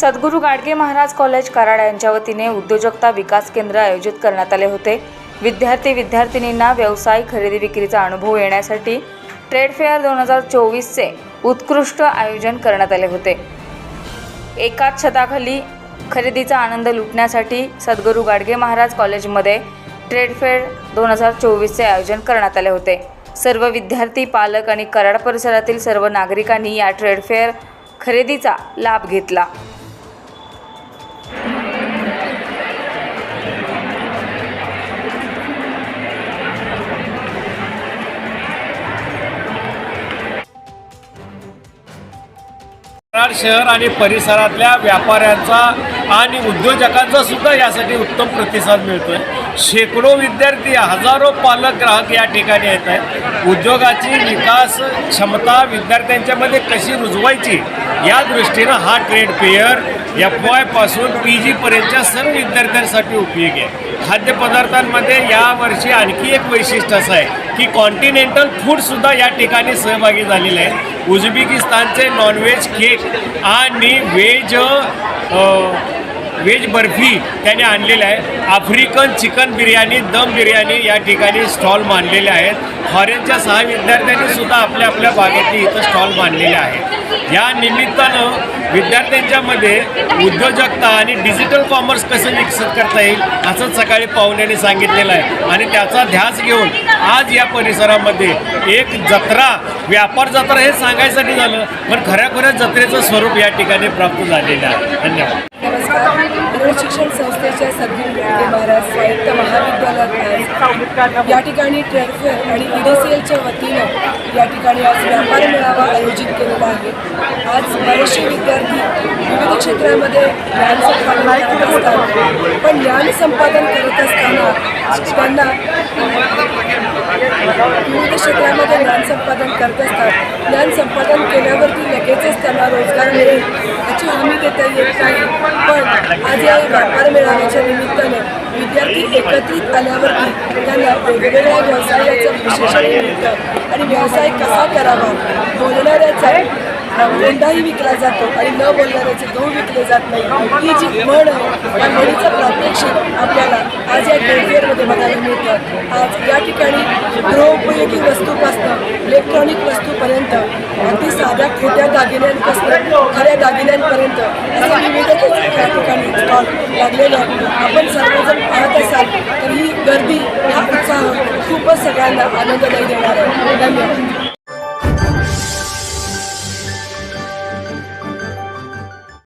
सद्गुरू Gadge Maharaj college Karad यांच्या वतीने उद्योजकता विकास केंद्र आयोजित करण्यात आले होते. विद्यार्थी विद्यार्थिनींना व्यवसाय खरेदी विक्रीचा अनुभव येण्यासाठी ट्रेड फेअर दोन हजार चोवीसचे उत्कृष्ट आयोजन करण्यात आले होते. एकाच छताखाली खरेदीचा आनंद लुटण्यासाठी सद्गुरू गाडगे महाराज कॉलेजमध्ये ट्रेड फेअर दोन हजार चोवीसचे आयोजन करण्यात आले होते. सर्व विद्यार्थी पालक आणि कराड परिसरातील सर्व नागरिकांनी या ट्रेड फेअर खरेदीचा लाभ घेतला. कराड शहर आणि परिसरातल्या व्यापाऱ्यांचा आणि उद्योजकांचा सुद्धा यासाठी उत्तम प्रतिसाद मिळतोय. शेकडो विद्यार्थी हजारो पालक ग्राहक या ठिकाणी येत आहेत. उद्योगाची विकास क्षमता विद्यार्थ्यांच्यामध्ये कशी रुजवायची या दृष्टीनं हा ट्रेड फेअर एफ वायपासून पी जीपर्यंतच्या सर्व विद्यार्थ्यांसाठी उपयोगी आहे. खाद्यपदार्थांमध्ये यावर्षी आणखी एक वैशिष्ट्य असं आहे की कॉन्टिनेंटल फूडसुद्धा या ठिकाणी सहभागी झालेलं आहे. उझबेकिस्तानचे नॉनव्हेज केक आणि व्हेज व्हेज बर्फी त्याने आणलेलं आहे. आफ्रिकन चिकन बिर्याणी दम बिर्याणी या ठिकाणी स्टॉल मांडलेले आहेत. फॉरेनच्या सहा विद्यार्थ्यांनी सुद्धा आपल्या आपल्या भागातली इथं स्टॉल मांडलेले आहेत. या निमित्तानं विद्यार्थ्यांच्यामध्ये उद्योजकता आणि डिजिटल कॉमर्स कसं विकसित करता येईल असंच सकाळी पाहुण्यांनी सांगितलेलं आहे. आणि त्याचा ध्यास घेऊन आज या परिसरामध्ये एक जत्रा व्यापार जत्रा हे सांगायसाठी झालं पण खऱ्याखुऱ्या जत्रेचं स्वरूप या ठिकाणी प्राप्त झालेलं आहे. धन्यवाद. शिक्षण संस्थेच्या सद्गुरू गाडगे महाराज स्वायत्त महाविद्यालयात या ठिकाणी ट्रेडफेअर आणि ईडीसीएलच्या सी एलच्या वतीनं या ठिकाणी आज व्यापार मेळावा आयोजित केलेला आहे. आज बरेचसे विद्यार्थी विविध क्षेत्रामध्ये ज्ञान संपादन करत असतात. पण ज्ञान संपादन करत असताना त्यांना विविध क्षेत्रामध्ये ज्ञान संपादन करत असतात. ज्ञान संपादन केल्यावरती लगेचच त्यांना रोजगार मिळेल. याची हमी देता येत नाही. पण आज या व्यापार मेळाव्याच्या निमित्तानं विद्यार्थी एकत्रित आल्यावरती त्यांना वेगवेगळ्या व्यवसायाचं विशेषण मिळतं. आणि व्यवसाय कसा करावा? बोलणाऱ्याचा कोंडाही विकला जातो आणि न बोलणाऱ्याचे गहू विकले जात नाही. ही जी म्हण आहे या म्हणीचं प्रात्यक्षिक आपल्याला आज या ट्रेडफेअरमध्ये बघायला मिळतं. आज या ठिकाणी गृहोपयोगी वस्तूपासनं इलेक्ट्रॉनिक वस्तूपर्यंत अगदी साध्या खोट्या दागिन्यांपासून खऱ्या दागिन्यांपर्यंत असे विविधतेच या ठिकाणी स्टॉल लागलेले आहेत. आपण सर्वजण पाहत असाल तर ही गर्दी हा उत्साह खूपच सगळ्यांना आनंददायी देणार आहे. धन्यवाद.